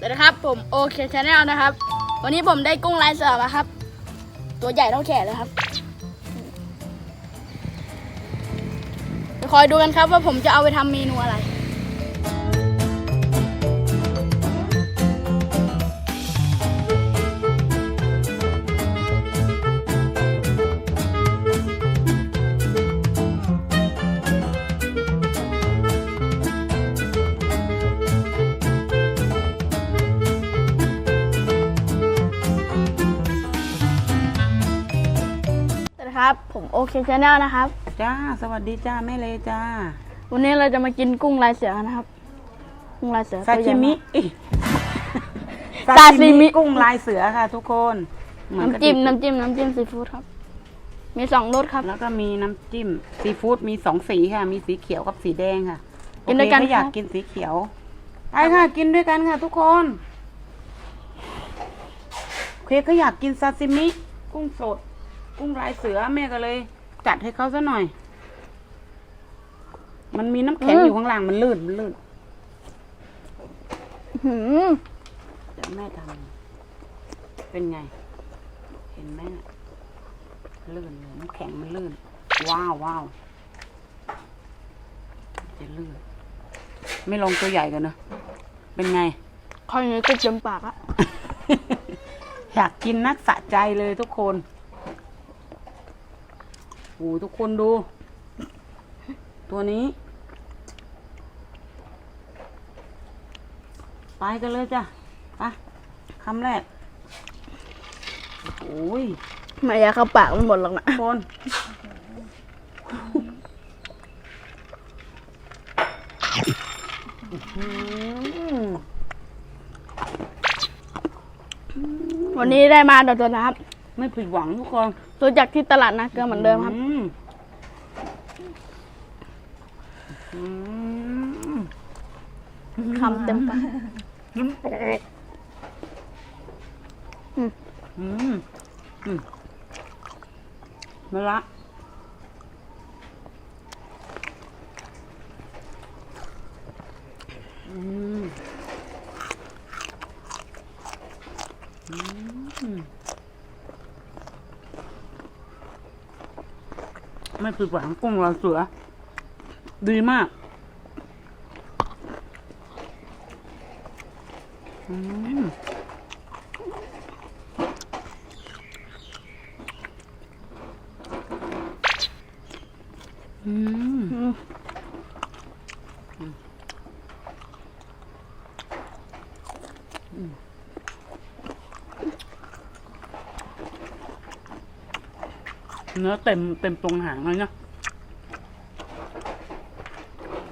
สวัสดีครับผมโอเคชาแนลนะครับ วันนี้ผมได้กุ้งลายเสือมาครับ ตัวใหญ่เท่าแขนเลยครับคอยดูกันครับว่าผมจะเอาไปทำเมนูอะไร ครับ ผมโอเคชาแนลนะครับ จ้า สวัสดีจ้าแม่เลจ้า วันนี้เราจะมากินกุ้งลายเสือกันนะครับ กุ้งลายเสือซาตัวใหญ่ชิมิากอิซาชิมิ กุ้งลายเสือค่ะ ทุกคนเหมือนกับน้ำจิ้มที่น้ำจิ้มน้ำจิ้มซีฟู้ดครับ มีสองรสครับ แล้วก็มีน้ำจิ้มซีฟู้ดมีสองสีค่ะ มีสีเขียวกับสีแดงค่ะกินด้วยกันโอเคถ้าอยากครับกินสีเขียวไปค่ะ กินด้วยกันค่ะ ทุกคนโอเคก็อยากกินซาซิมิ กุ้งสด กุ้งลายเสือแม่ก็เลย จัดให้เขาซะหน่อย มันมีน้ำแข็งอยู่ข้างล่างมันลื่นมันลื่นหืมเดี๋ยวแม่ทำเป็นไง เห็นไหมน่ะลื่นเลยน้ำแข็งมันลื่น ว้าวว้าวจะลื่น ไม่ลองตัวใหญ่กันเนอะเป็นไง คอยนี้ก็เต็มปากอะ อยากกินนักสะใจเลยทุกคน โอ้ทุกคนดู ตัวนี้ ไปกันเลยจ้ะไปคำแรก โอ้ยไม่อยากเข้าปากมันหมดหรอกนะคนอื้อหือวันนี้ได้มาดอกตัวนะครับ ไม่ผิดหวังทุกคนรู้จักที่ตลาดนาเกลือเหมือนเดิมครับ อืมอืม คำเต็มปากน้ำปกอืมอืมอืมมาละอืมอืมไม่ผิดหวังกุ้งลายเสือ ดีมาก อืมอืมอืมเนื้อเต็มเต็มตรงหางเลยนะ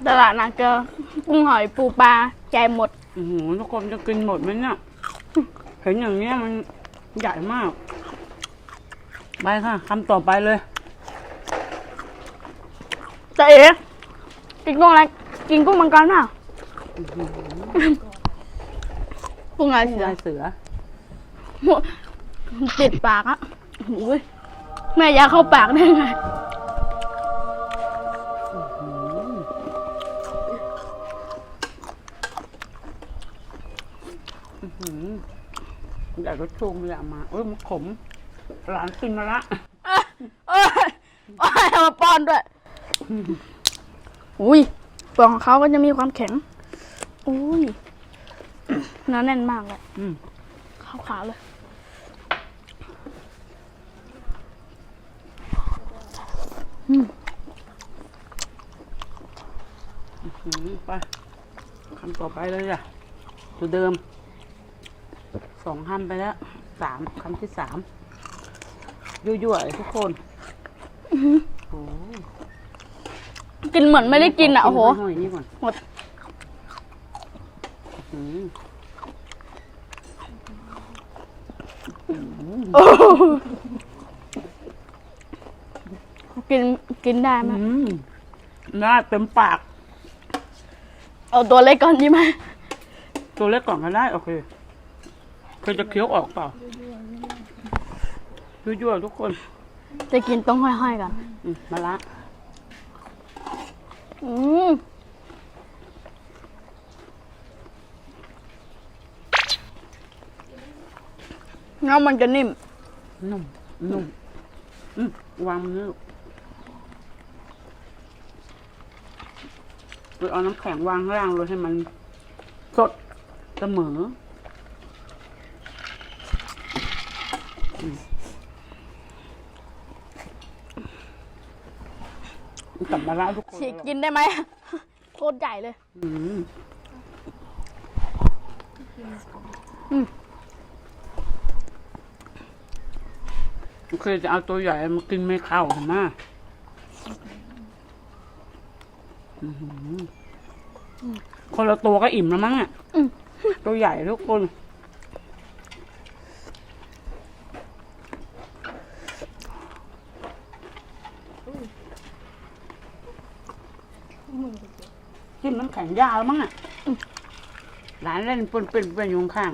ตลาดนาเกลือกุ้งหอยปูปลาใจหมด โอ้โหทุกคนจะกินหมดไหมเนี่ยเห็นอย่างเนี้ยมันใหญ่มาก ไปค่ะคำต่อไปเลยแต่เอ๋กินกุ้งอะไรกินกุ้งมังกรเปล่ากุ้งลายเสือลายเสือติดปากอะโอ้ยแม่อยากเข้าปากได้ไง ใหญ่ก็ชงเลยอะมา เอ้ยมันขม หลานกินมาละเอ้ยเอ้ยเอ้ยเอามาป้อนด้วย อุ้ยเปลือกของเขาก็จะมีความแข็ง อุ้ยเนื้อแน่นมากเลยอืมขาวขาวๆเลยหืมไปคำต่อไปเลยจ้ะตัวเดิม สองคำไปแล้วสามคำที่สามยั่วๆเลยทุกคนโอ้กินเหมือนไม่ได้กินอะโอ้โหกินห้อยๆนี่ก่อนหมดอืมกินกินได้ไหมอืมน่าเต็มปาก เอาตัวเล็กก่อนดีไหมตัวเล็กก่อนก็ได้ โอเค เคยจะเคี้ยวออกเปล่ายั่วๆทุกคน จะกินต้องห้อยๆก่อนอืมมาละ อืมเนื้อมันจะนิ่ม นุ่ม นุ่ม อืมวางมือลูกเอาน้ำแข็งวางข้างล่างเลยให้มันสดเสมออืม กลับมาแล้วทุกคนฉีกกินได้ไหมโคตรใหญ่เลยอืมอืมเคยจะเอาตัวใหญ่มากินไม่เข้าเห็นไหมอื้อหือคนละตัวก็อิ่มแล้วมั้งอะอืมตัวใหญ่ทุกคนิ้มน้ำแข็งยาวมั้งอะหลานเล่นปนเป็นเป็นอยู่ข้าง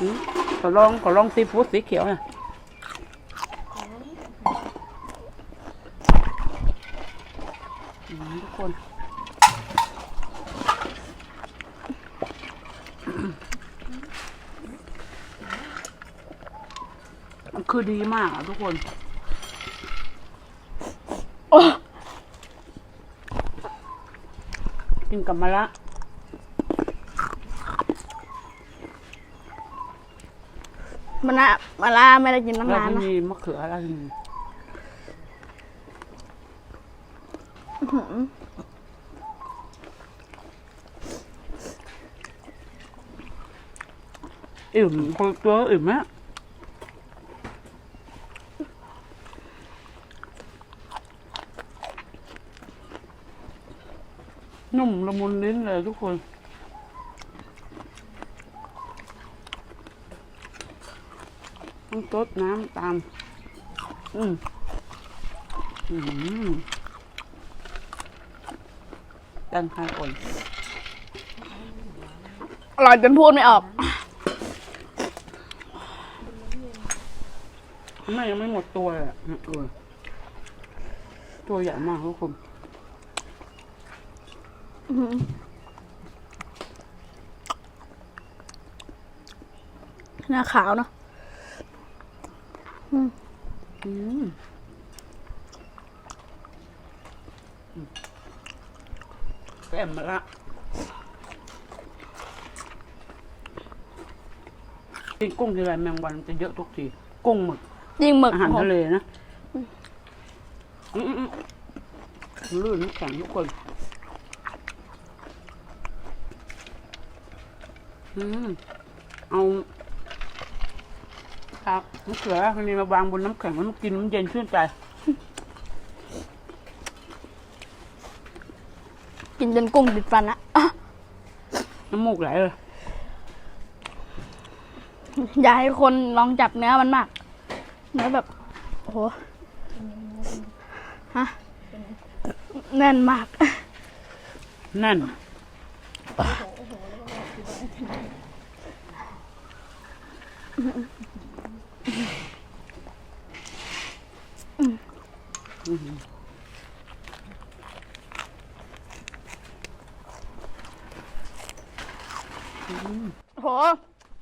อืมขอลองขอลองซีฟู้ดสีเขียวน่ะอืมทุกคนมันคือดีมากอะทุกคน โอ้ กินกับมะระมันนะมาลาไม่ได้กินตั้งแล้วนานก็นะ มีมะเขืออะไรนี่อื้อหืออิ่มคนตัวอิ่มไหม นุ่มละมุนลิ้นเลยทุกคนต้องตดน้ำตาม อืมอืมดันคายอ่อนอร่อยจนพูดไม่ออกแม่ยังไม่หมดตัวเลยอะเออตัวใหญ่มากทุกคนอื้อ หือหน้าขาวเนาะอืมแก้มมาละกินกุ้งทีไรแมงวันจะเยอะทุกที กุ้งหมึกยิ่งหมึกอาหารผมทะเลนะ อืมอืมอืมลื่นน้ำแข็งทุกคน อืมเอาครับมะเขือคนนี้มาวางบนน้ำแข็งแล้วมันกินมันเย็นชื่นใจ กินจนกุ้งติดฟันอะอะน้ำมูกไหลเลย อย่าให้คนลองจับเนื้อมันมาก เนื้อแบบ โอ้โหฮะแน่นมากนั่น โห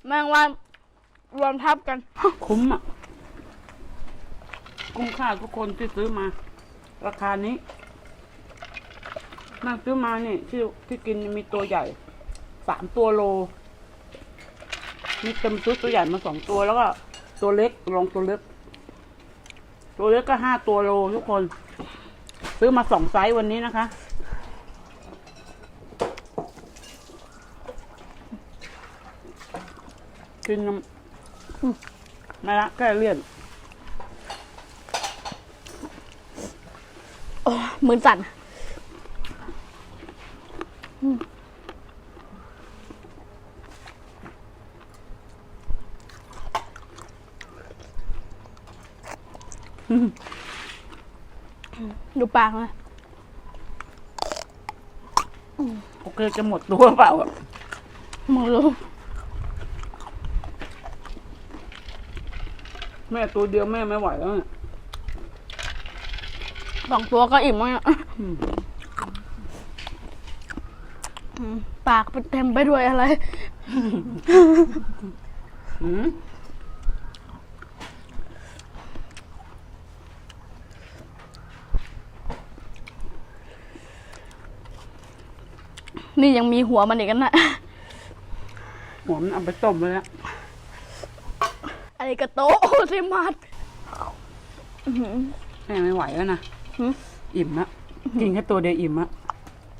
แมงวันรวมทับกัน คุ้มอะ คุ้มค่าทุกคนที่ซื้อมา ราคานี้นั่งซื้อมานี่ที่ที่กินมีตัวใหญ่ สามตัวโล มีเต็มซื้อตัวใหญ่มาสองตัวแล้วก็ ตัวเล็กลองตัวเล็ก ตัวเล็กก็ห้าตัวโลทุกคน ซื้อมาสองไซส์วันนี้นะคะ กินน้ำไม่ละแก้เลี่ยนมือสั่น ดูปากนะโอเคจะหมดตัวเปล่าอะมึงรู้แม่ตัวเดียวแม่ไม่ไหวแล้วเนี่ยสองตัวก็อิ่มมากอะอืมอืมปากเต็มไปด้วยอะไร อืม นี่ยังมีหัวมันอีกกันนะหัวมันเอาไปต้มไปแล้วอะไรกระโตะโอเซมัสอื้อหือแม่ไม่ไหวแล้วนะหืมอิ่มละกินแค่ตัวเดียวอิ่มละ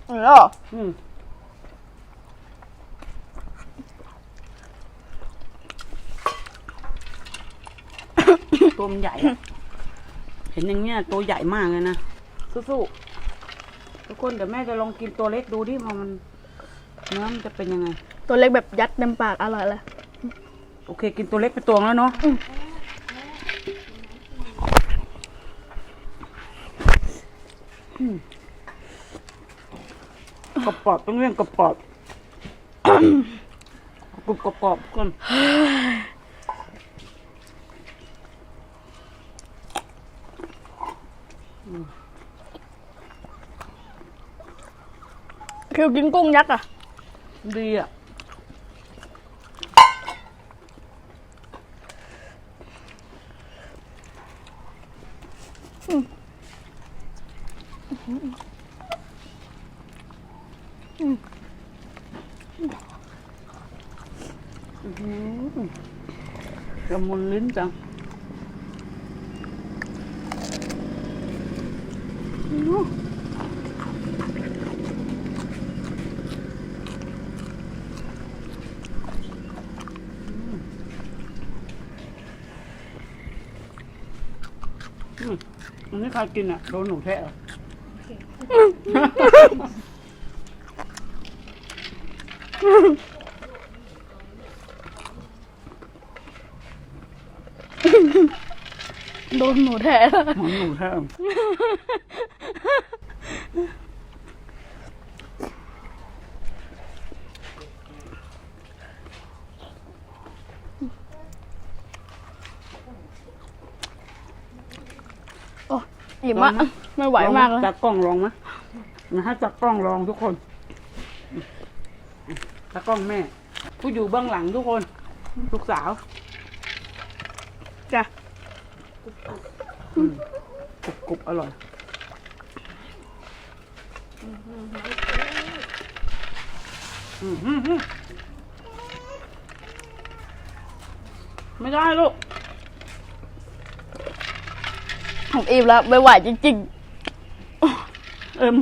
แล้วเหรออืมตัวมันใหญ่อะเห็นอย่างเงี้ยตัวใหญ่มากเลยนะสู้ๆ ทุกคนเดี๋ยวแม่จะลองกินตัวเล็กดูดิว่ามันเนื้อมันจะเป็นยังไง ตัวเล็กแบบยัดเต็มปากอร่อยเลยโอเค กินตัวเล็กไปตัวแล้วเนาะอืมอืมกระปอบต้องเรื่องกระปอบกรุบกระปอบก่อน คือกินกุ้งยักษ์อะ ดีอะอื้อหือละมุนลิ้นจังอื้ออืมอันนี้ ใครกินอะโดนหนูแทะเหรอโดนหนูแท้หมอนหนูแทะ อิ่มอะไม่ไหวมากเลยจักกล้องลองไหมนะฮะจักกล้องลองทุกคนจักกล้องแม่ผู้อยู่เบื้องหลังทุกคนลูกสาวจ้ะอืมกรุบกรุบอร่อยอืมอืมอืมไม่ได้ลูก ผมอิ่มแล้วไม่ไหวจริงเอิม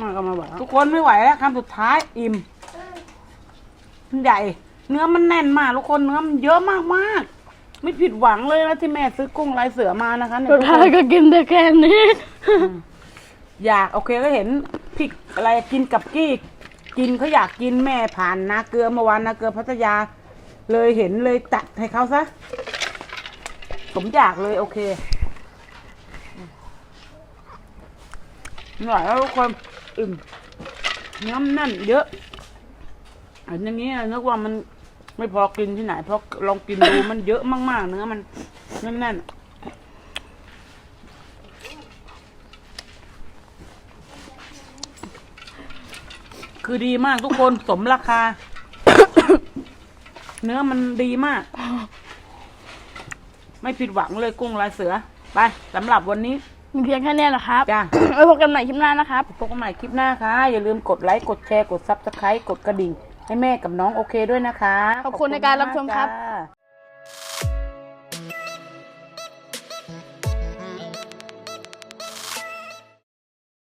มาก็มาไหวทุกคนไม่ไหวแล้วคำสุดท้ายอิ่มมันใหญ่ เนื้อมันแน่นมากทุกคนเนื้อมันเยอะมากมากๆไม่ผิดหวังเลยนะที่แม่ซื้อกุ้งลายเสือมานะคะๆเนี่ยสุดทุกคท้ายนก็กินได้แค่นี้อยากโอเคก็เห็นพริกอะไรกินกับกี้กินเขาอยากกินแม่ผ่านนาเกลือเมื่อวานนาเกลือพัทยา เลยเห็นเลยตัดให้เขาซะ ผมอยากเลยโอเคหน่อยแล้วทุกคนอิ่มเนื้อมันแน่นเยอะอันอย่างนี้นึกว่ามันไม่พอกินที่ไหนเพราะลองกินดูมันเยอะมากๆเนื้อมันแน่นๆคือดีมากทุกคนสมราคา เนื้อมันดีมาก ไม่ผิดหวังเลยกุ้งลายเสือ ไปสำหรับวันนี้ มีเพียงแค่นี้แหละครับจ้ะ ไว้พบกันใหม่คลิปหน้านะครับ พบกันใหม่คลิปหน้าค่ะ อย่าลืมกดไลค์ กดแชร์ กดซับสไครต์กดกระดิ่ง ให้แม่กับน้องโอเคด้วยนะคะขอบคุณในการรับชมครับ จ้า